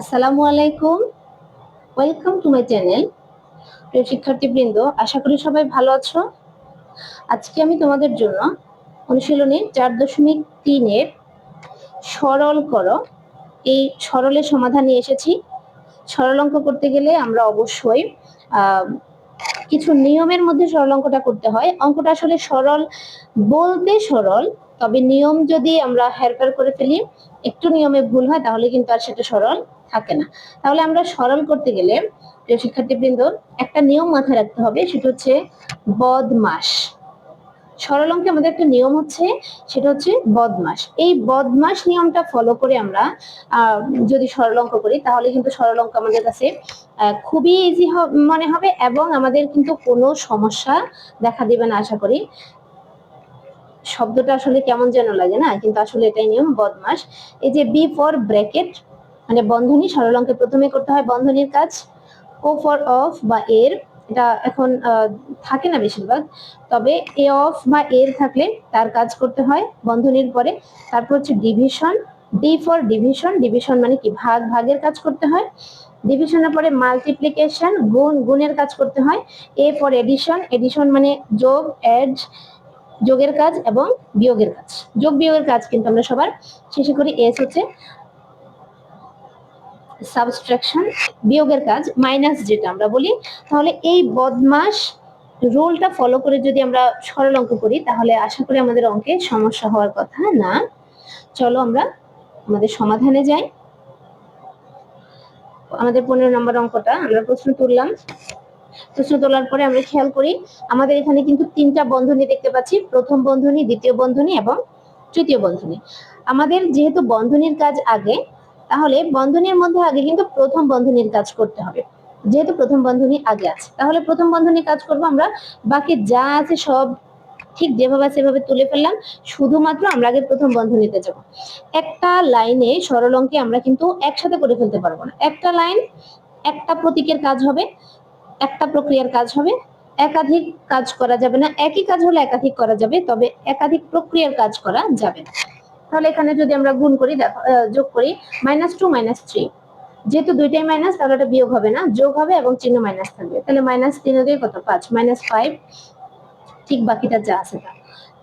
আসসালামু আলাইকুম। Welcome to my channel প্রিয় শিক্ষার্থীবৃন্দ, আশা করি সবাই ভালো আছো। আজকে আমি তোমাদের জন্য অনুশীলনী চার দশমিক তিনের সরল করো। এই সরলের সমাধান নিয়ে এসেছি। সরল অঙ্ক করতে গেলে আমরা অবশ্যই কিছু নিয়মের মধ্যে সরল অঙ্কটা করতে হয়। অঙ্কটা আসলে সরল বলতে সরল, তবে নিয়ম যদি আমরা হেরফের করে ফেলি, একটু নিয়মে ভুল হয়, তাহলে কিন্তু আর সেটা সরল থাকে না। তাহলে আমরা সরল করতে গেলে, প্রিয় শিক্ষার্থীবৃন্দ, একটা নিয়ম মাথায় রাখতে হবে, সেটা হচ্ছে বদমাস। সরল অঙ্কে আমাদের একটা নিয়ম হচ্ছে, সেটা হচ্ছে বদমাস। এই বদমাস নিয়মটা ফলো করে আমরা যদি সরল অঙ্ক করি, তাহলে কিন্তু সরল অঙ্ক আমাদের কাছে খুবই ইজি মনে হবে এবং আমাদের কিন্তু কোনো সমস্যা দেখা দিবে না, আশা করি। শব্দটা আসলে কেমন যেন লাগে না, কিন্তু আসলে এটাই নিয়ম, বদমাস। এই যে বি ফর ব্র্যাকেট মানে বন্ধনী সরল অঙ্কে প্রথমে করতে হয় বন্ধনীর কাজ ও ফর অফ বা এর, এটা এখন থাকে না বেশিরভাগ, তবে এ অফ বা এর থাকলে তার কাজ করতে হয় বন্ধনীর পরে। তারপর হচ্ছে division D for division division মানে কি? ভাগ, ভাগের কাজ করতে হয়। ডিভিশনের পরে মাল্টিপ্লিকেশন গুণ, গুণের কাজ করতে হয়। এ ফর এডিশন এডিশন মানে যোগ অ্যাড যোগের কাজ এবং বিয়োগের কাজ। যোগ, বিয়োগের কাজ কিন্তু আমরা সবার শেষে করি। এস হচ্ছে সাবস্ট্রাকশন, বিয়োগের কাজ, মাইনাস যেটা আমরা বলি, তাহলে এই বদমাস রুলটা ফলো করে যদি আমরা সরল অঙ্ক করি, তাহলে আশা করি আমাদের অঙ্কে সমস্যা হওয়ার কথা না। চলো আমরা আমাদের সমাধানে যাই। আমাদের পনেরো নম্বর অঙ্কটা আমরা প্রশ্ন তুললাম। প্রশ্ন তোলার পরে আমরা খেয়াল করি, আমাদের এখানে কিন্তু তিনটা বন্ধনী দেখতে পাচ্ছি। প্রথম বন্ধনী, দ্বিতীয় বন্ধনী এবং তৃতীয় বন্ধনী। আমাদের যেহেতু বন্ধনীর কাজ আগে তাহলে বন্ধনীর মধ্যে আগে কিন্তু প্রথম বন্ধনীর কাজ করতে হবে। যেহেতু প্রথম বন্ধনী আগে আছে, তাহলে প্রথম বন্ধনী কাজ করব আমরা। বাকি যা আছে সব ঠিক যেভাবে আছে সেভাবে তুলে ফেললাম, শুধুমাত্র আমরা আগে প্রথম বন্ধনীতে যাব। একটা লাইনে সরল অঙ্কে আমরা কিন্তু একসাথে করে ফেলতে পারব না। একটা লাইন, একটা প্রতীকের কাজ হবে, একটা প্রক্রিয়ার কাজ হবে। একাধিক কাজ করা যাবে না। একই কাজ হলে একাধিক করা যাবে, তবে একাধিক প্রক্রিয়ার কাজ করা যাবে না। তাহলে এখানে যদি আমরা গুণ করি, দেখো যোগ করি মাইনাস টু মাইনাস থ্রি যেহেতু দুইটাই মাইনাস তাহলে এটা বিয়োগ হবে না, যোগ হবে এবং চিহ্ন মাইনাস থাকবে। তাহলে মাইনাস তিন দিয়ে কত? পাঁচ। মাইনাস ফাইভ ঠিক বাকিটা যা আছে তা।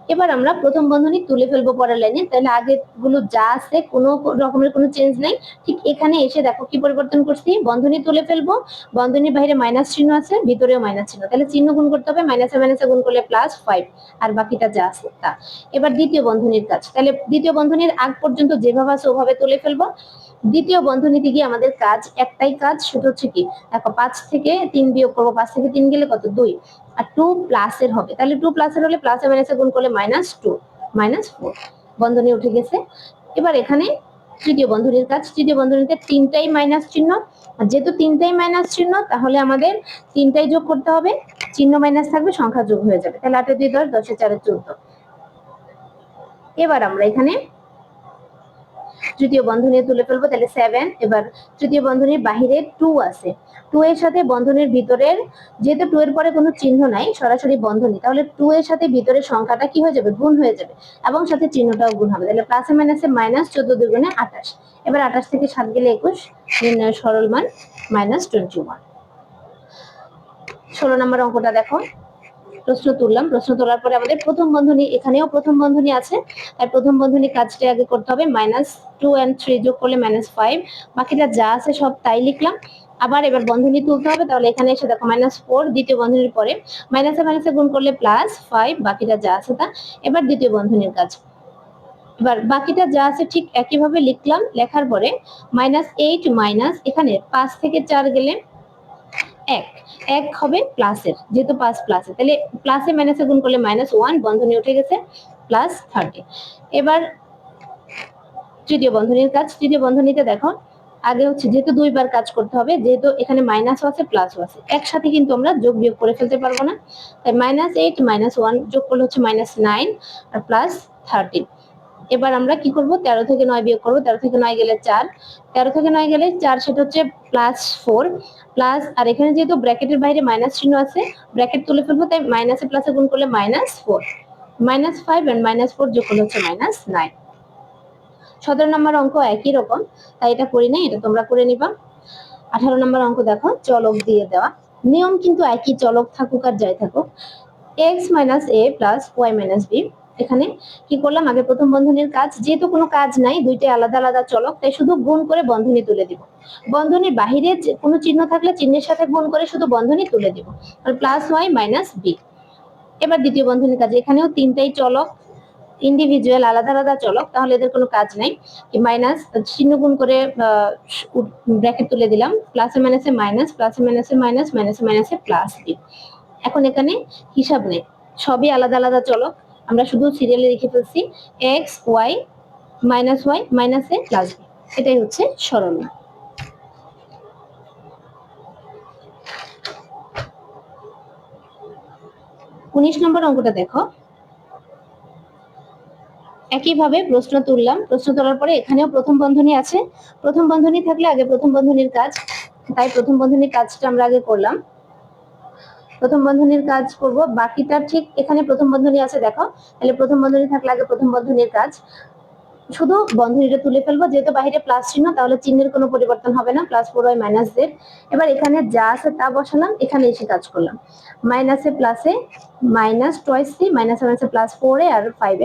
এবার আমরা প্রথম বন্ধনী তুলে ফেলব পরের লাইনে তাহলে আগে গুলো যা আছে, কোনো রকমের কোনো চেঞ্জ নাই। ঠিক এখানে এসে দেখো কি পরিবর্তন করছি। বন্ধনী তুলে ফেলব। বন্ধনীর বাইরে মাইনাস চিহ্ন আছে, ভিতরেও মাইনাস চিহ্ন। তাহলে চিহ্ন গুণ করতে হবে মাইনাসে মাইনাসে গুণ করলে প্লাস ফাইভ আর বাকিটা যা আছে তা। এবার দ্বিতীয় বন্ধনীর কাজ। তাহলে দ্বিতীয় বন্ধনীর আগ পর্যন্ত যেভাবে আছে, ওভাবে তুলে ফেলব। দ্বিতীয় বন্ধনীতে গিয়ে আমাদের কাজ একটাই কাজ, সেটা হচ্ছে কি? দেখো, পাঁচ থেকে তিন বিয়োগ করব। পাঁচ থেকে তিন গেলে কত? দুই। আর টু প্লাসের হবে। তাহলে টু প্লাসের হলে প্লাসে মাইনাসে গুণ করলে মাইনাস টু মাইনাস ফোর বন্ধনী উঠে গেছে। এবার এখানে তৃতীয় বন্ধনীর কাজ। তৃতীয় বন্ধনীতে তিনটাই মাইনাস চিহ্ন। আর যেহেতু তিনটাই মাইনাস চিহ্ন, তাহলে আমাদের তিনটাই যোগ করতে হবে। চিহ্ন মাইনাস থাকবে, সংখ্যা যোগ হয়ে যাবে। তাহলে আটে দুই দশ, দশে চারে চোদ্দ। এবার আমরা এখানে তৃতীয় বন্ধনী তুলে ফেলব, তাহলে সেভেন এবার তৃতীয় বন্ধনীর বাহিরে টু আছে। টু এর সাথে বন্ধনীর ভিতরের, যেহেতু টু এর পরে কোনো চিহ্ন নাই, সরাসরি বন্ধনী, তাহলে টু এর সাথে ভিতরের সংখ্যাটা কি হয়ে যাবে? গুণ হয়ে যাবে। এবং সাথে চিহ্নটাও গুণ হবে। তাহলে প্লাসে মাইনাসে মাইনাস চোদ্দ দুগুণে আঠাশ। এবার আঠাশ থেকে সাত গেলে একুশ নির্ণয় সরল মান মাইনাস টোয়েন্টি ওয়ান ষোলো নম্বর অঙ্কটা দেখো। প্রশ্ন তুললাম। প্রশ্ন তোলার পরে আমাদের প্রথম বন্ধনী এখানেও প্রথম বন্ধনী আছে। তাই প্রথম বন্ধনী কাজটা আগে করতে হবে। মাইনাস টু অ্যান্ড থ্রি যোগ করলে মাইনাস ফাইভ বাকিটা যা আছে সব তাই লিখলাম। আবার এবার বন্ধনী তুলতে হবে। তাহলে এখানে এসে দেখো মাইনাস ফোর দ্বিতীয় বন্ধনীর পরে। মাইনাসে মাইনাসে গুণ করলে প্লাস ফাইভ বাকিটা যা আছে তা। এবার দ্বিতীয় বন্ধনীর কাজ। এবার বাকিটা যা আছে ঠিক একইভাবে লিখলাম। লেখার পরে মাইনাস এইট মাইনাস এখানে পাঁচ থেকে চার গেলে এক। এক হবে প্লাসের যেহেতু পাঁচ প্লাসে তাহলে প্লাসে মাইনাসে গুণ করলে মাইনাস ওয়ান বন্ধনী উঠে গেছে প্লাস থার্টি এবার তৃতীয় বন্ধনীর কাজ, তৃতীয় বন্ধনীতে দেখো, আগে হচ্ছে যেহেতু দুইবার কাজ করতে হবে, যেহেতু এখানে মাইনাসও আছে প্লাসও আছে। একসাথে কিন্তু আমরা যোগ বিয়োগ করে ফেলতে পারব না। তাই মাইনাস এইট মাইনাস ওয়ান যোগ করলে হচ্ছে মাইনাস নাইন আর প্লাস থার্টিন এবার আমরা কি করব? তেরো থেকে নয় বিয়োগ করব। তেরো থেকে নয় গেলে চার। তেরো থেকে নয় গেলে চার সেটা হচ্ছে প্লাস ফোর প্লাস আর এখানে যেহেতু ব্র্যাকেটের বাইরে মাইনাস চিহ্ন আছে ব্র্যাকেট তুলে ফেলব, তাই মাইনাসে প্লাসে গুণ করলে minus four minus five and minus four যোগ করলে হচ্ছে মাইনাস নাইন সতেরো নম্বর অঙ্ক একই রকম, তাই এটা করি না এটা তোমরা করে নিবা। আঠারো নম্বর অঙ্ক দেখো, চলক দিয়ে দেওয়া। নিয়ম কিন্তু একই, চলক থাকুক আর যাই থাকুক। X minus a plus y minus b এখানে কি করলাম? আগে প্রথম বন্ধনীর কাজ, যেহেতু কোনো কাজ নাই, দুইটাই আলাদা আলাদা চলক, তাই শুধু গুণ করে বন্ধনী তুলে দিব। বন্ধনীর বাহিরে কোনো চিহ্ন থাকলে চিহ্নের সাথে গুণ করে শুধু বন্ধনী তুলে দিব। প্লাস ওয়াই মাইনাস বি এবার দ্বিতীয় বন্ধনীর কাজ, এখানেও তিনটাই চলক ইন্ডিভিজুয়াল আলাদা আলাদা চলক, তাহলে এদের কোনো কাজ নাই। মাইনাস চিহ্ন গুণ করে ব্র্যাকেট তুলে দিলাম প্লাসে মাইনাসে মাইনাস প্লাসে মাইনাসে মাইনাস মাইনাসে মাইনাসে প্লাস বি এখন এখানে হিসাব নেই, সবই আলাদা আলাদা চলক। আমরা শুধু সিরিয়ালে লিখে ফেলছি x y minus y minus a plus b এটাই হচ্ছে সরল। উনিশ নম্বর অঙ্কটা দেখো। একইভাবে প্রশ্ন তুললাম। প্রশ্ন তোলার পরে এখানেও প্রথম বন্ধনী আছে। প্রথম বন্ধনী থাকলে আগে প্রথম বন্ধনীর কাজ, তাই প্রথম বন্ধনীর কাজটা আমরা আগে করলাম। প্রথম বন্ধনীর কাজ করব। বাকিটা ঠিক এখানে প্রথম বন্ধনী আছে, দেখো। তাহলে প্রথম বন্ধনী থাকলে আগে প্রথম বন্ধনীর কাজ। শুধু বন্ধনীটা তুলে ফেলব, যেহেতু বাইরে প্লাস চিহ্ন, তাহলে চিহ্নের কোনো পরিবর্তন হবে না plus four y minus z এবার এখানে যা আছে তা বসালাম, এখানে এসে কাজ করলাম। মাইনাসে প্লাসে মাইনাস টোয়াইস সি মাইনাস মাইনাসে প্লাস ফোর আর ফাইভ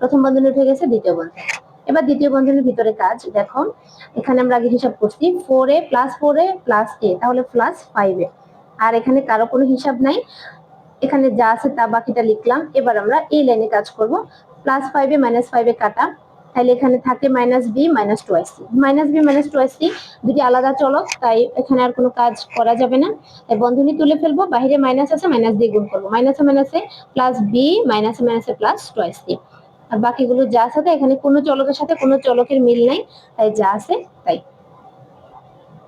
প্রথম বন্ধনী উঠে গেছে, দ্বিতীয় বন্ধনী। এবার দ্বিতীয় বন্ধনীর ভিতরে কাজ, দেখো। এখানে আমরা আগে হিসাব করছি four a plus four a plus a তাহলে প্লাস ফাইভ এ। আর এখানে কারও কোনো হিসাব নাই। এখানে যা আছে তা বাকিটা লিখলাম। এবার আমরা এই লাইনে কাজ করব। প্লাস ফাইভে মাইনাস ফাইভে কাটা। তাহলে এখানে থাকে minus b minus two c minus b minus two c দুটি আলাদা চলক, তাই এখানে আর কোনো কাজ করা যাবে না। তাই বন্ধনী তুলে ফেলব। বাইরে মাইনাস আছে মাইনাস দিয়ে গুণ করব। মাইনাসে মাইনাসে প্লাস বি মাইনাসে মাইনাসে প্লাস টু সি আর বাকিগুলো যা আছে এখানে কোনো চলকের সাথে কোনো চলকের মিল নাই। তাই যা আছে তাই।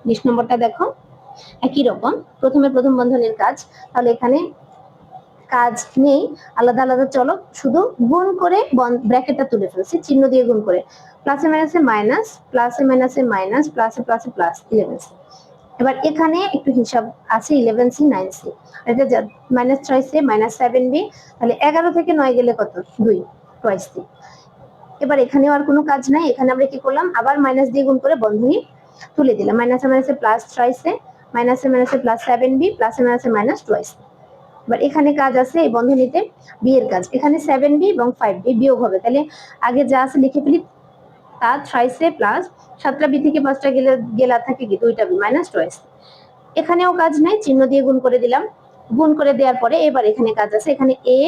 বিশ নম্বরটা দেখো। একই রকম। প্রথমে প্রথম বন্ধনের কাজ। তাহলে এখানে কাজ নেই। আলাদা আলাদা চলক শুধু গুণ করে ব্র্যাকেটটা তুলে ফেলছি। চিহ্ন দিয়ে গুণ করে। প্লাসে মাইনাসে মাইনাস, প্লাসে মাইনাসে মাইনাস, প্লাসে প্লাসে প্লাস ইলেভেন সি এবার এখানে একটু হিসাব আছে ইলেভেন সি নাইন সি এটা মাইনাস ছয় সি মাইনাস সেভেন বি তাহলে এগারো থেকে নয় গেলে কত? দুই টয়েস সি এবার এখানেও আর কোনো কাজ নাই। এখানে আমরা কি করলাম? আবার মাইনাস দিয়ে গুণ করে বন্ধনী তুলে দিলাম। মাইনাসে মাইনাসে প্লাস ট্রাইসে মাইনাসে মাইনাসে প্লাস সেভেন বি প্লাসে মাইনাসে মাইনাস টুয়াইস এবার এখানে কাজ আছে এই বন্ধনীতে বি এর কাজ। এখানে সেভেন বি এবং ফাইভ বি বিয়োগ হবে। তাহলে আগে যা আছে লিখে ফেলি। তা থ্রাইসে প্লাস সাতটা বি থেকে পাঁচটা গেলে, গেলা থাকে কি? দুইটা বি মাইনাস টুয়াইস এখানেও কাজ নাই, চিহ্ন দিয়ে গুণ করে দিলাম। গুণ করে দেওয়ার পরে এবার এখানে কাজ আছে। এখানে এ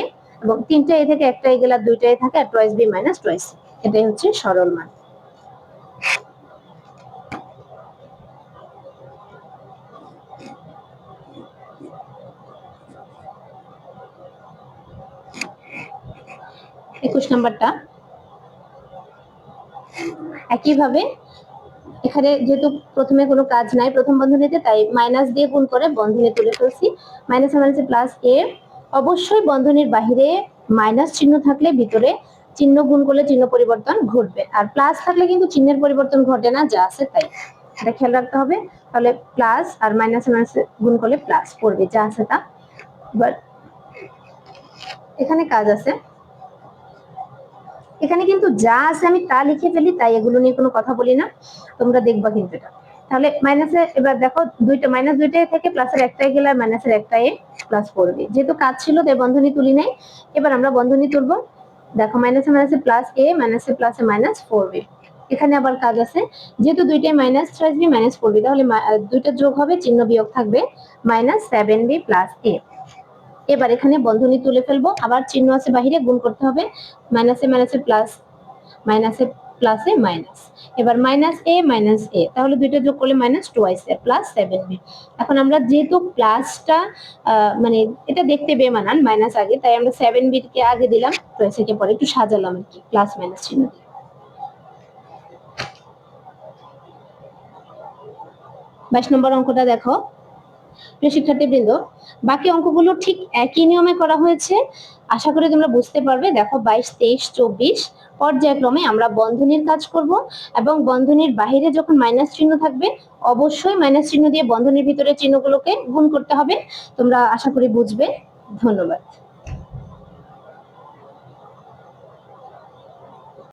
এবং তিনটা এ থেকে একটা এ গেলে দুইটা এ থাকে আর টুয়াইস বি মাইনাস টুয়াইস এটাই হচ্ছে সরল মান। একুশ নাম্বারটা। একইভাবে এখানে যেহেতু প্রথমে কোনো কাজ নাই, প্রথম বন্ধনীতে, তাই মাইনাস দিয়ে গুণ করে বন্ধনী তুলে ফেলছি। মাইনাস মাইনাসে প্লাস এ অবশ্যই বন্ধনীর বাহিরে মাইনাস চিহ্ন থাকলে ভিতরে চিহ্ন গুণ করলে চিহ্ন পরিবর্তন ঘটবে। আর প্লাস থাকলে কিন্তু চিহ্নের পরিবর্তন ঘটে না, যা আছে তাই। এটা খেয়াল রাখতে হবে। তাহলে প্লাস আর মাইনাস মাইনাস গুণ করলে প্লাস পড়বে, যা আছে তা। এবার এখানে কাজ আছে। এখানে কিন্তু যা আছে আমি তা লিখে ফেলি, তাই এগুলো নিয়ে কোনো কথা বলি না। তোমরা দেখবা কিন্তু এটা। তাহলে মাইনাসে এবার দেখো, দুইটা মাইনাস দুইটাই থেকে প্লাসের একটাই গেলে আর মাইনাসের একটাই প্লাস পড়বে। যেহেতু কাজ ছিল, তাই বন্ধনী তুলি নাই। এবার আমরা বন্ধনী তুলবো। দেখো মাইনাসে মাইনাসে প্লাস এ মাইনাসে প্লাসে মাইনাস ফোর বি এখানে আবার কাজ আছে। যেহেতু দুইটাই মাইনাস আসবে মাইনাস ফোর বি তাহলে দুইটা যোগ হবে, চিহ্ন বিয়োগ থাকবে minus seven b plus a এবার এখানে বন্ধনী তুলে ফেলব। আবার চিহ্ন আছে বাহিরে, গুণ করতে হবে মাইনাসে মাইনাসে প্লাস মাইনাসে প্লাসে মাইনাস এবার মাইনাস এ মাইনাস এ তাহলে দুইটা যোগ করলে minus twice a plus seven b এখন আমরা যেহেতু প্লাসটা মানে এটা দেখতে বেমানান মাইনাস আগে, তাই আমরা সেভেন বিকে আগে দিলাম টুয়াইস কে পরে একটু সাজালাম আর কি প্লাস মাইনাস চিহ্ন দিয়ে। বাইশ নম্বর অঙ্কটা দেখো। প্রিয় শিক্ষার্থীবৃন্দ, বাকি অঙ্কগুলো ঠিক একই নিয়মে করা হয়েছে। আশা করি তোমরা বুঝতে পারবে। দেখো, বাইশ, তেইশ, চব্বিশ, পর্যায়ক্রমে আমরা বন্ধনীর কাজ করব এবং বন্ধনীর বাহিরে যখন মাইনাস চিহ্ন থাকবে, অবশ্যই মাইনাস চিহ্ন দিয়ে বন্ধনীর ভিতরে চিহ্নগুলোকে গুণ করতে হবে। তোমরা আশা করি বুঝবে। ধন্যবাদ।